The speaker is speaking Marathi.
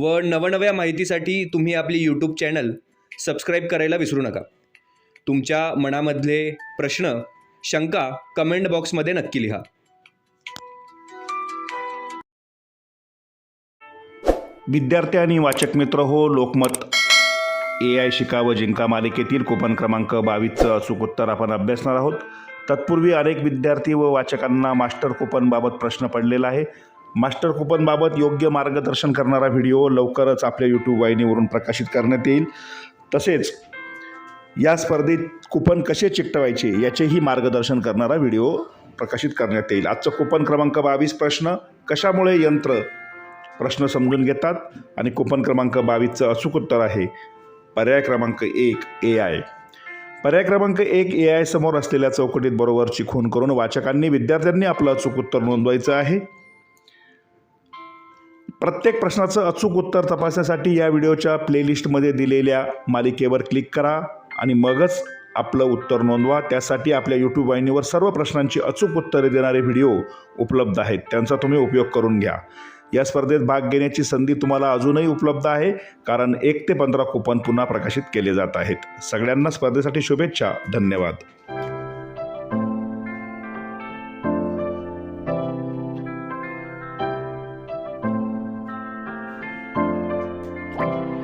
व नवनव्या माहितीसाठी तुम्ही आपली यूट्यूब चॅनल सबस्क्राईब करायला विसरू नका. तुमच्या मनामधले प्रश्न शंका कमेंट बॉक्समध्ये नक्की लिहा. विद्यार्थी आणि वाचक मित्र हो लोकमत. ए आय शिका व जिंका मालिकेतील कुपन क्रमांक बावीसचं अचूक उत्तर आपण अभ्यासणार आहोत. तत्पूर्वी अनेक विद्यार्थी व वाचकांना मास्टर कुपनबाबत प्रश्न पडलेला आहे. मास्टर कुपनबाबत योग्य मार्गदर्शन करणारा व्हिडिओ लवकरच आपल्या यूट्यूब वाहिनीवरून प्रकाशित करण्यात येईल. तसेच या स्पर्धेत कुपन कसे चिकटवायचे याचेही मार्गदर्शन करणारा व्हिडिओ प्रकाशित करण्यात येईल. आजचं कुपन क्रमांक बावीस प्रश्न कशामुळे यंत्र? प्रश्न समजून घेतात आणि कुपन क्रमांक बावीसचं अचूक उत्तर आहे. पर्याय क्रमांक एक ए आय पर्याय क्रमांक एक ए आय समोर असलेल्या चौकटीत बरोबरची खून करून वाचकांनी विद्यार्थ्यांनी आपलं अचूक उत्तर नोंदवायचं आहे. प्रत्येक प्रश्नाचं अचूक उत्तर तपासण्यासाठी या व्हिडिओच्या प्लेलिस्टमध्ये दिलेल्या मालिकेवर क्लिक करा आणि मगच आपलं उत्तर नोंदवा. त्यासाठी आपल्या यूट्यूब वाहिनीवर सर्व प्रश्नांची अचूक उत्तरे देणारे व्हिडिओ उपलब्ध आहेत. त्यांचा तुम्ही उपयोग करून घ्या. या स्पर्धेत भाग घेण्याची संधी तुम्हाला अजूनही उपलब्ध आहे कारण एक ते पंधरा कुपन पुन्हा प्रकाशित केले जात आहेत. सगळ्यांना स्पर्धेसाठी शुभेच्छा. धन्यवाद. you